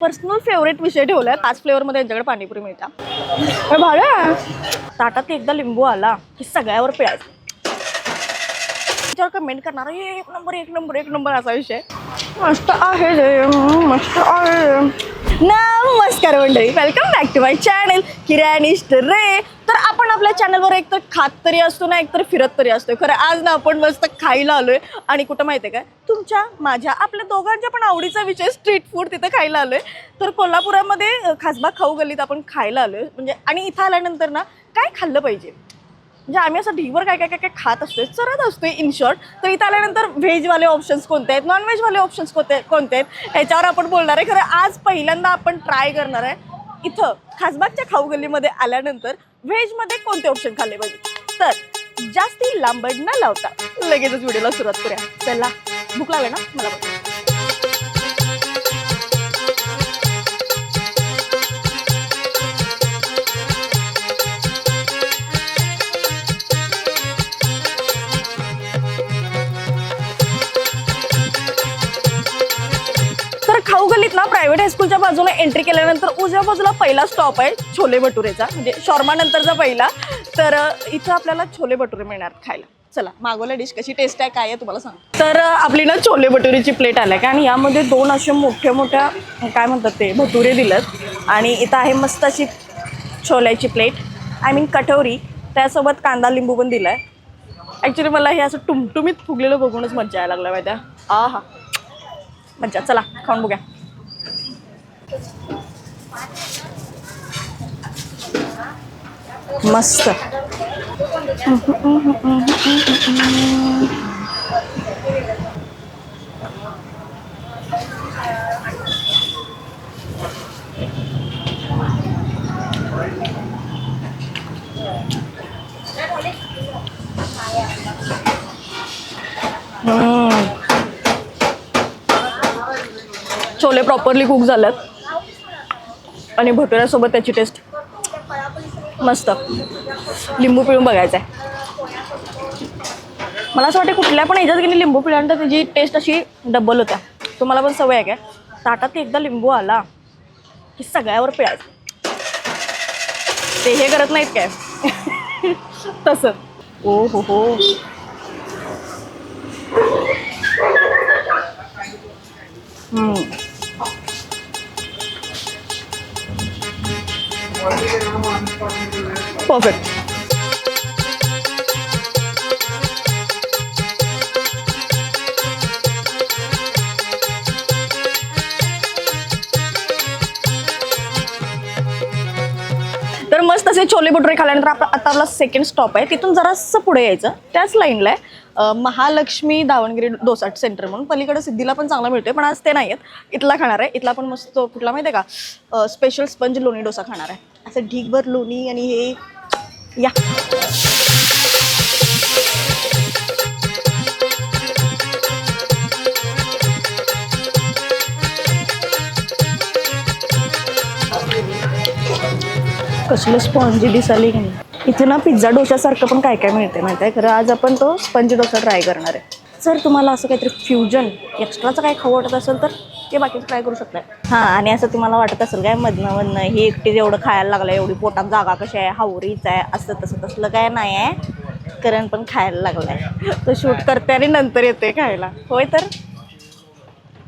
Personal favourite विषय ठेवलाय. पाच फ्लेवरमध्ये यांच्याकडे पाणीपुरी मिळतात भाड्या ताटात एकदा लिंबू आला की सगळ्यावर पिळायचं. त्याच्यावर कमेंट करणार एक नंबर एक नंबर एक नंबर असा विषय. मस्त आहे रे मस्त आहे. नमस्कार मंडळी. Welcome back to my channel किराणिस्ट रे. तर आपण आपल्या चॅनलवर एकतर खात तरी असतो ना एकतर फिरत तरी असतो खरं आज ना आपण मस्त खायला आलोय. आणि कुठं माहिती आहे काय? तुमच्या माझ्या आपल्या दोघांच्या पण आवडीचा विषय स्ट्रीट फूड तिथं खायला आलोय. तर कोल्हापुरामध्ये खासबाग खाऊ गल्लीत आपण खायला आलोय. म्हणजे आणि इथं आल्यानंतर ना काय खाल्लं पाहिजे? म्हणजे आम्ही असं ढीवर काय काय काय काय खात असतोय चरत असतोय इन शॉर्ट तर इथं आल्यानंतर व्हेजवाले ऑप्शन्स कोणते आहेत? नॉनव्हेजवाले ऑप्शन्स कोणते कोणते आहेत? ह्याच्यावर आपण बोलणार आहे. खरं आज पहिल्यांदा आपण ट्राय करणार आहे. इथं खासबागच्या खाऊ गल्लीमध्ये आल्यानंतर व्हेजमध्ये कोणते ऑप्शन खाल्ले पाहिजे तर जास्ती लांबड न लावता लगेचच व्हिडिओला सुरुवात करूया. चला भूक लागली ना? मला बघा ना प्रायव्हेट हायस्कूलच्या बाजूने एंट्री केल्यानंतर उजव्या बाजूला पहिला स्टॉप आहे छोले भटुरेचा. म्हणजे शॉर्मा नंतरचा पहिला. तर इथं आपल्याला छोले भटुरे मिळणार खायला. चला मागवल्या डिश कशी टेस्ट आहे काय आहे तुम्हाला सांग तर आपली ना छोले भटुरेची प्लेट आल्या का आणि यामध्ये दोन असे मोठ्या मोठ्या काय म्हणतात ते भटुरे दिलेत. आणि इथं आहे मस्त अशी छोल्याची प्लेट आय मीन कटोरी त्यासोबत कांदा लिंबू पण दिलाय. ॲक्च्युली मला हे असं टुमटुमीत फुगलेलं बघूनच मजा यायला लागला माहिती आहे? आ हा मज्जा. चला खाऊन बघूया. मस्त हम्म. छोले प्रॉपरली कुक झाल्यात आणि भटुऱ्यासोबत त्याची टेस्ट मस्त. लिंबू पिळून बघायचं आहे मला असं वाटतं कुठल्या पण ह्याच्यात गेली लिंबू पिळल्यानंतर त्याची टेस्ट अशी डबल होत्या. तुम्हाला पण सवय आहे काय? ताटात एकदा लिंबू आला की सगळ्यावर पिळायचं. ते हे करत नाहीत काय? तसं. ओ हो हो. परफेक्ट तर मस्त असे छोले भटुरे खाल्ल्यानंतर आपला आता आपला सेकंड स्टॉप आहे. तिथून जरासं पुढे यायचं. त्याच लाईनला आहे. महालक्ष्मी दावणगिरी डोसा सेंटर म्हणून. पलीकडे सिद्धीला पण चांगला मिळतोय पण आज ते नाही आहेत. इथला खाणार आहे. इथला पण मस्त कुठला माहिती आहे का स्पेशल स्पंज लोणी डोसा खाणार आहे. असं ढीकभर लोणी आणि हे या. कसलं स्पॉन्जी दिसाली की नाही. इथे ना पिझ्झा डोशासारखं पण काय काय मिळते माहिती आहे खरं आज आपण तो स्पंज डोसा ट्राय करणार आहे. जर तुम्हाला असं काहीतरी फ्युजन एक्स्ट्राचं काय खाऊ वाटत असेल तर ते बाकीचं ट्राय करू शकताय. हां आणि असं तुम्हाला वाटत असेल काय मधनं मधनं हे एकटीच एवढं खायला लागलं एवढी पोटात जागा कशी आहे हावरीच आहे असं तसं तसलं काय नाही आहे. करण पण खायला लागलाय. तो शूट करते आणि नंतर येते खायला. होय तर?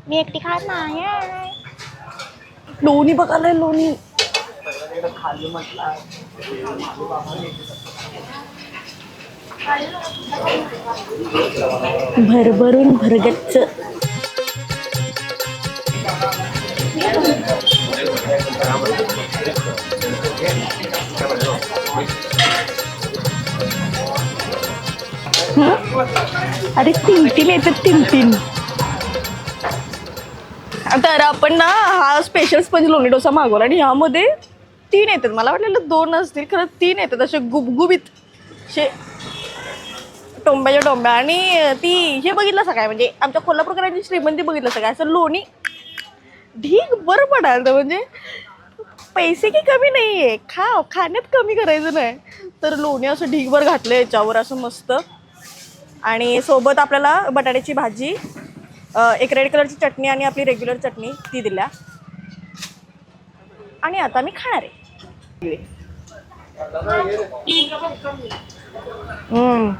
मी एकटी खात नाही. लोणी बघायला लोणी. भरभरून भरगच्च. अरे तीन तीन येतात तीन तीन तर आपण ना हा स्पेशल स्पंज लोणी डोसा मागवला आणि ह्यामध्ये तीन येतात. मला वाटलेलं दोन असतील खरं तीन येतात असे गुबगुबीत. असे टोंब्याच्या टोंब्या आणि ती हे बघितलं सगळं म्हणजे आमच्या कोल्हापूरकरांची श्रीमंती बघितलं सगळं असं लोणी. ढीक बरं पडाल म्हणजे पैसे की कमी नाही आहे खा खाण्यात कमी करायचं नाही. तर लोणी असं ढीकभर घातलं याच्यावर असं मस्त. आणि सोबत आपल्याला बटाट्याची भाजी एक रेड कलरची चटणी आणि आपली रेग्युलर चटणी ती दिल्या. आणि आता मी खाणार आहे. हम्म.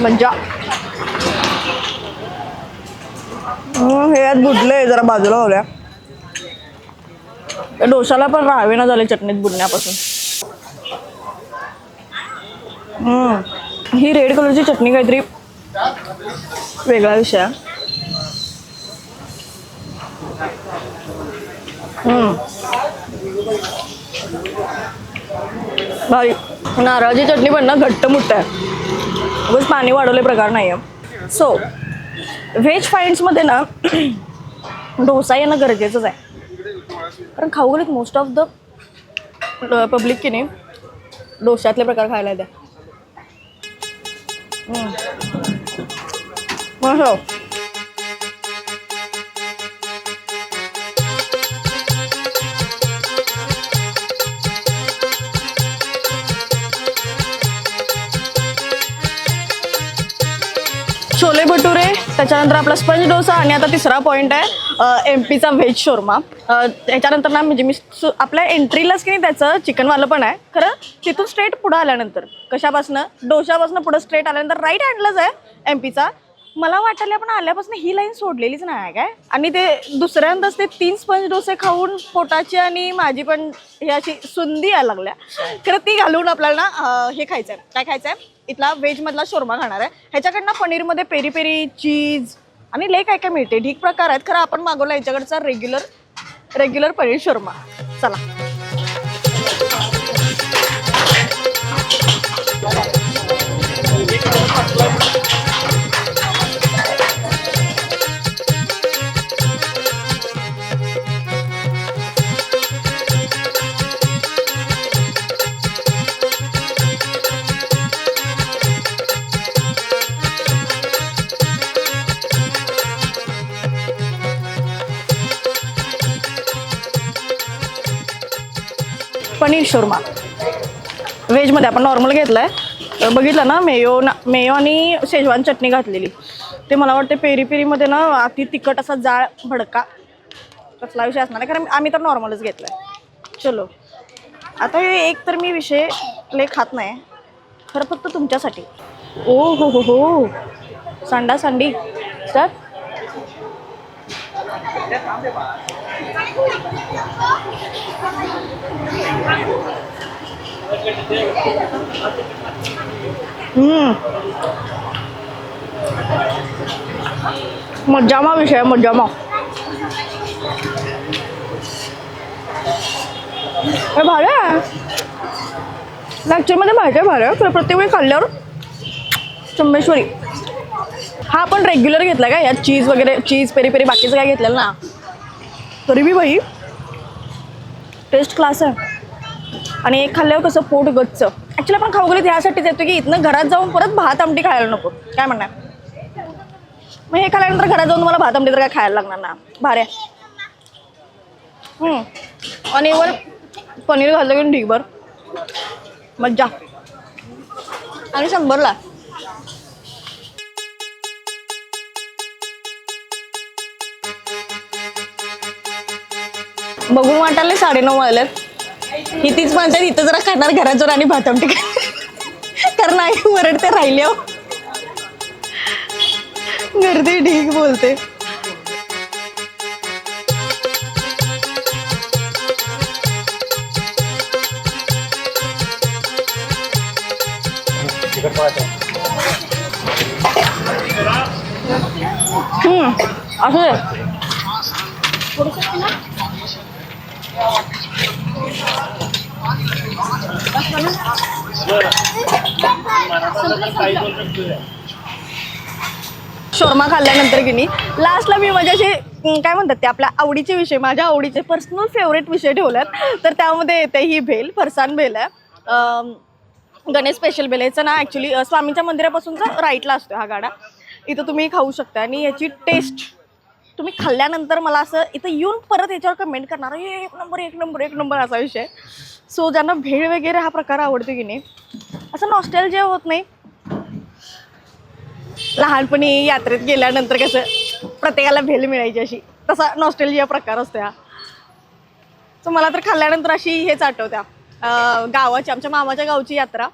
मज्जा हे यात बुडलंय जरा बाजूला होल्या त्या डोशाला पण राहावे ना झाले चटणीत बुडण्यापासून हम्म. ही रेड कलरची चटणी काहीतरी वेगळा विषय आहे. हम्म. भारी. नारळाची चटणी पण ना घट्ट मुट्ट आहे. बस पाणी वाढवले प्रकार नाही आहे. सो व्हेज फाईंड्समध्ये ना डोसा येणं गरजेचंच आहे. कारण खाऊ गेलेत मोस्ट ऑफ द पब्लिक की नाही डोशातले प्रकार खायला येते छोले भटुरे. त्याच्यानंतर आपला स्पंज डोसा आणि आता तिसरा पॉईंट आहे एम पीचा व्हेज शोरमा त्याच्यानंतर ना म्हणजे मी सु- आपल्या एंट्रीलाच की नाही त्याचं चिकनवालं पण आहे. खरं तिथून स्ट्रेट पुढं आल्यानंतर कशापासनं? डोशापासनं पुढं स्ट्रेट आल्यानंतर राईट हँडलाच आहे एम पीचा मला वाटलं पण आल्यापासून ही लाईन सोडलेलीच नाही काय. आणि ते दुसऱ्यांदाच ते तीन स्पंज डोसे खाऊन पोटाची आणि माझी पण हे अशी सुंदी यायला लागल्या. खरं ती घालून आपल्याला ना हे खायचं आहे काय खायचं आहे इथला व्हेजमधला शोरमा खाणार आहे. ह्याच्याकडनं पनीरमध्ये पेरी पेरी चीज आणि लय काय काय मिळते ढीक प्रकार आहेत. खरं आपण मागवला याच्याकडचा रेग्युलर रेग्युलर पनीर शोरमा. चला. शोरमा. व्हेजमध्ये आपण नॉर्मल घेतलं आहे बघितलं ना मेयो ना मेयो आणि शेजवान चटणी घातलेली. ते मला वाटते पेरी पेरीमध्ये ना अति तिखट असा जाळ भडका. कसला विषय असणार आहे कारण आम्ही तर नॉर्मलच घेतलं आहे चलो. आता हे एक तर मी विषय लय खात नाही. खरं फक्त तुमच्यासाठी. ओ हो हो हो. सांडा सांडी. सर मज्जामा विषय मज्जामा. हे भारे आहे. ॲक्च्युअलमध्ये माहिती आहे भारे तर प्रत्येक वेळी खाल्ल्यावर चंबेश्वरी. हा आपण रेग्युलर घेतला का यात चीज वगैरे चीज पेरी पेरी बाकीचं काय घेतलेलं ना तरी बी बाई टेस्ट क्लास आहे. आणि एक खाल्ल्यावर कसं पोट गच्च. ॲक्च्युली आपण खाऊ गेलो ह्यासाठीच येतो की इथनं घरात जाऊन परत भात आमटी खायला नको. काय म्हणणार? मग हे खाल्ल्यानंतर घरात जाऊन मला भात आमटी तर काय खायला लागणार ना? भाऱ्या आणि वर पनीर घालतो की ढीकभर मज्जा. आणि शंभरला. बघून वाटायला साडेनऊ वाजल्यात. ही तीच म्हणतात इथं जरा खाणार घरात जरा आणि भातम टिक कारण आई वरडते राहिल्या हो. गर्दी ढीक बोलते. हम्म असं दे. शोरमा खाल्ल्यानंतर की नाही लास्टला मी म्हणजे माझ्या असे काय म्हणतात ते आपल्या आवडीचे विषय माझ्या आवडीचे पर्सनल फेवरेट विषय ठेवल्यात. तर त्यामध्ये येते ही भेल फरसान भेल आहे. गणेश स्पेशल भेल याचं ना ॲक्च्युली स्वामीच्या मंदिरापासूनचा राईटला असतो हा गाडा. इथं तुम्ही खाऊ शकता आणि याची टेस्ट तुम्ही खाल्ल्यानंतर मला असं इथं येऊन परत याच्यावर कमेंट करणार हे एक नंबर एक नंबर एक नंबर असा विषय. सो ज्यांना भेळ वगैरे हा प्रकार आवडतो की नाही असं नॉस्टेल जे होत नाही. लहानपणी यात्रेत गेल्यानंतर कसं प्रत्येकाला भेल मिळायची अशी तसा नॉस्टेलिया प्रकार असतो हा. सो मला तर खाल्ल्यानंतर अशी हेच आठवत्या. गावाची आमच्या मामाच्या गावची यात्रा.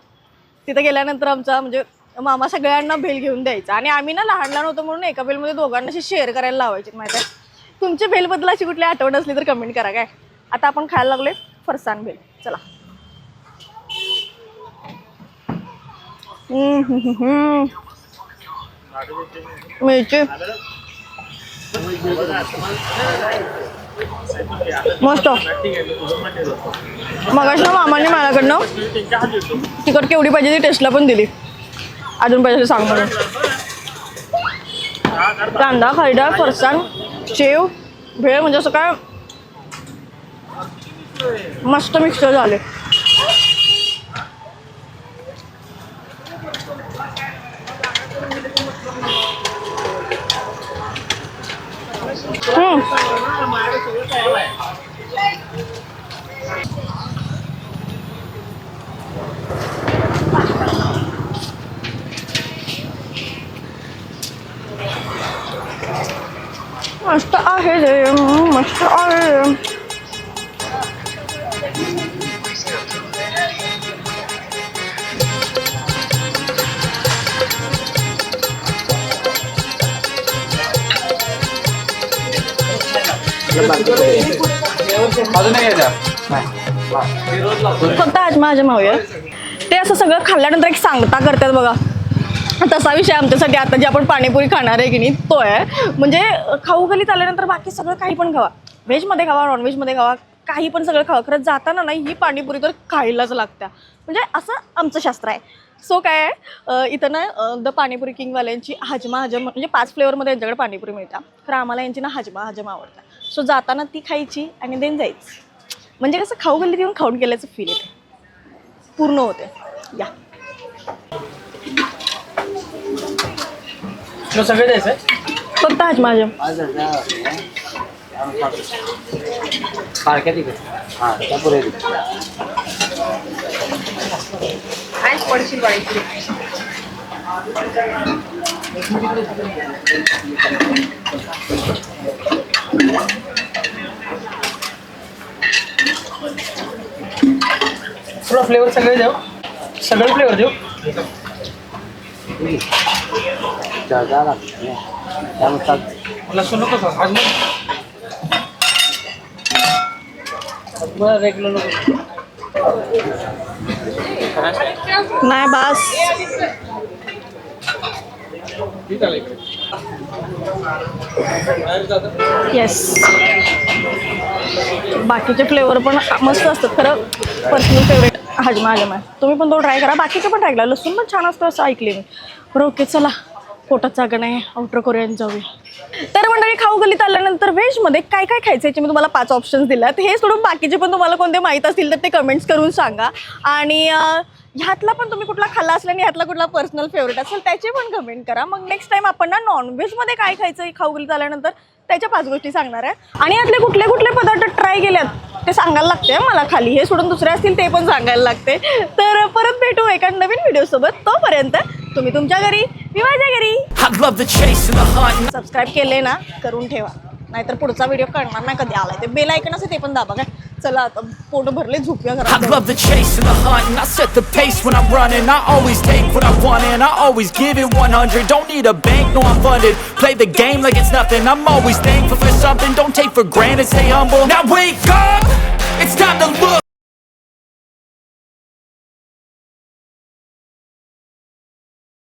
तिथं गेल्यानंतर आमचा म्हणजे मामा सगळ्यांना भेल घेऊन द्यायचा. आणि आम्ही ना लहान लहान होतो म्हणून एका बेलमध्ये दोघांना अशी शेअर करायला लावायची माहिती आहे? तुमच्या भेलबद्दल अशी कुठली आठवण असली तर कमेंट करा काय? आता आपण खायला लागलोय फरसान भेल. चला. मिरची. मस्त. मगाशी ना मामाने माझ्याकडनं तिकट केवढी पाहिजे ती टेस्टला पण दिली. अजून पाहिजे सांग म्हणून कांदा खरडा फरसाण शेव भेळ म्हणजे असं काय मस्त मिक्सर झाले हम्म. नाही घ्यायचा फक्त आज माझ्या मावया ते असं सगळं खाल्ल्यानंतर एक सांगता करतात बघा. तसा विषय आमच्यासाठी आता जे आपण पाणीपुरी खाणार आहे की नाही तो आहे. म्हणजे खाऊ गलीत आल्यानंतर बाकी सगळं काही पण खावा. व्हेजमध्ये खावा नॉनव्हेजमध्ये खावा काही पण सगळं खावा. खरंच जाताना नाही ही पाणीपुरी तर खायलाच लागत्या. म्हणजे असं आमचं शास्त्र आहे. सो काय आहे? इथं ना द पाणीपुरी किंगवाल्यांची हजमा हजम म्हणजे पाच फ्लेवरमध्ये यांच्याकडे पाणीपुरी मिळतात खरं आम्हाला यांची ना हजमा हजम आवडतात सो जाताना ती खायची आणि देन जायची. म्हणजे कसं खाऊ गल्लीत येऊन खाऊन गेल्याचं फील येते पूर्ण होते या. तुला सगळे द्यायचं फक्त आज माझ्या सारख्या तिकडे हाँ त्या पुढे तुला फ्लेवर सगळे देऊ सगळे फ्लेवर देऊ लसूण नको सांग आज नको नाही बास. येस बाकीचे फ्लेवर पण मस्त असतात. खरं पर्सनल फेवरेट हजमा हजम तुम्ही पण तो ट्राय करा. बाकीचे पण ट्राय करा. लसूण पण छान असतं असं ऐकले मी. बरं ओके चला. पोटात जागा नाही आउटर कोरियन जाऊया. तर मंडळी खाऊ गलीत आल्यानंतर व्हेजमध्ये काय काय खायचं याचे मी तुम्हाला पाच ऑप्शन्स दिल्यात हे सोडून बाकीचे पण तुम्हाला कोणते माहीत असतील तर ते कमेंट्स करून सांगा. आणि ह्यातला पण तुम्ही कुठला खाल्ला असला आणि ह्यातला कुठला पर्सनल फेवरेट असेल त्याचे पण कमेंट करा. मग नेक्स्ट टाइम आपण ना नॉनव्हेजमध्ये काय खायचं खाऊ गलीत आल्यानंतर त्याच्या पाच गोष्टी सांगणार आहे. आणि यातले कुठले कुठले पदार्थ ट्राय केल्यात ते सांगायला लागते मला खाली. हे सोडून दुसरे असतील ते पण सांगायला लागते. तर परत भेटू एका नवीन व्हिडिओसोबत तोपर्यंत तुम्ही तुमच्या घरी मी माझ्या घरी सबस्क्राईब केले ना करून ठेवा नाहीतर पुढचा व्हिडिओ कळणार नाही कधी आलाय ते बेल ऐकन असं ते पण दाबा काय चला आता पोट भरले झोपूया I घरात love the chase and the hunt, and I set the pace when I'm running. I always take what I want, and I always give it 100. Don't need a bank, no I'm funded. Play the game like it's nothing. I'm always thankful for something. Don't take for granted, stay humble. Now wake up, it's time to look